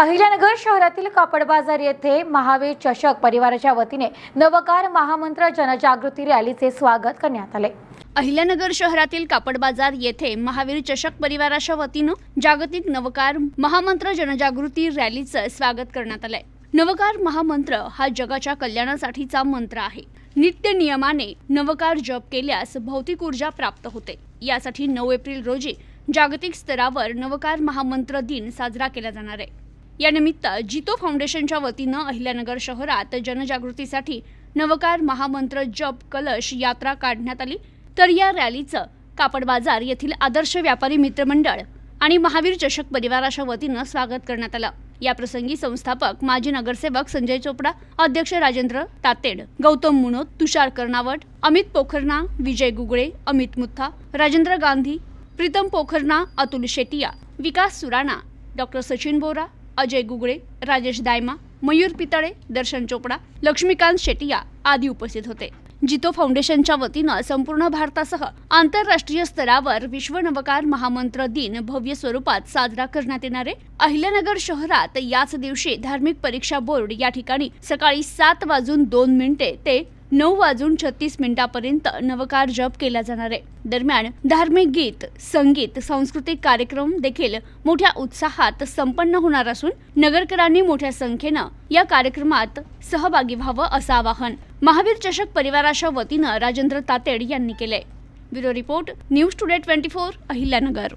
अहिल्यानगर शहरातील कापड बाजार येथे महावीर चषक परिवाराच्या वतीने नवकार महामंत्र जनजागृती रॅलीचे स्वागत करण्यात आले. अहिल्यानगर शहरातील कापड बाजार येथे महावीर चषक परिवाराच्या वतीनं जागतिक नवकार महामंत्र जनजागृती रॅलीचं स्वागत करण्यात आलंय. नवकार महामंत्र हा जगाच्या कल्याणासाठीचा मंत्र आहे. नित्य नियमाने नवकार जप केल्यास भौतिक ऊर्जा प्राप्त होते. यासाठी नऊ एप्रिल रोजी जागतिक स्तरावर नवकार महामंत्र दिन साजरा केला जाणार आहे. यानिमित्त जितो फाउंडेशनच्या वतीनं अहिल्यानगर शहरात जनजागृतीसाठी नवकार महामंत्र जप कलश यात्रा काढण्यात आली. तर या रॅलीचं कापड बाजार येथील आदर्श व्यापारी मित्रमंडळ आणि महावीर चषक परिवाराच्या वतीनं स्वागत करण्यात आलं. याप्रसंगी संस्थापक माजी नगरसेवक संजय चोपडा अध्यक्ष राजेंद्र तातेड गौतम मुनोत तुषार कर्नावट अमित पोखरना विजय गुगळे अमित मुथा राजेंद्र गांधी प्रीतम पोखरना अतुल शेटिया विकास सुराणा डॉक्टर सचिन बोरा अजय गुगळे राजेश दायमा मयूर पितळे दर्शन चोपडा लक्ष्मीकांत शेटिया आदी उपस्थित होते. जितो फाउंडेशनच्या वतीनं संपूर्ण भारतासह आंतरराष्ट्रीय स्तरावर विश्व नवकार महामंत्र दिन भव्य स्वरूपात साजरा करण्यात येणार आहे अहिल्यानगर शहरात याच दिवशी धार्मिक परीक्षा बोर्ड या ठिकाणी सकाळी सात वाजून दोन मिनिटे ते नऊ वाजून छत्तीस मिनिटापर्यंत नवकार जप केला जाणार आहे. दरम्यान धार्मिक गीत संगीत सांस्कृतिक कार्यक्रम देखील मोठ्या उत्साहात संपन्न होणार असून नगरकरांनी मोठ्या संख्येनं या कार्यक्रमात सहभागी व्हावं असं आवाहन महावीर चषक परिवाराच्या वतीनं राजेंद्र तातेड यांनी केलंय. Bureau report news today twenty four Ahilyanagar.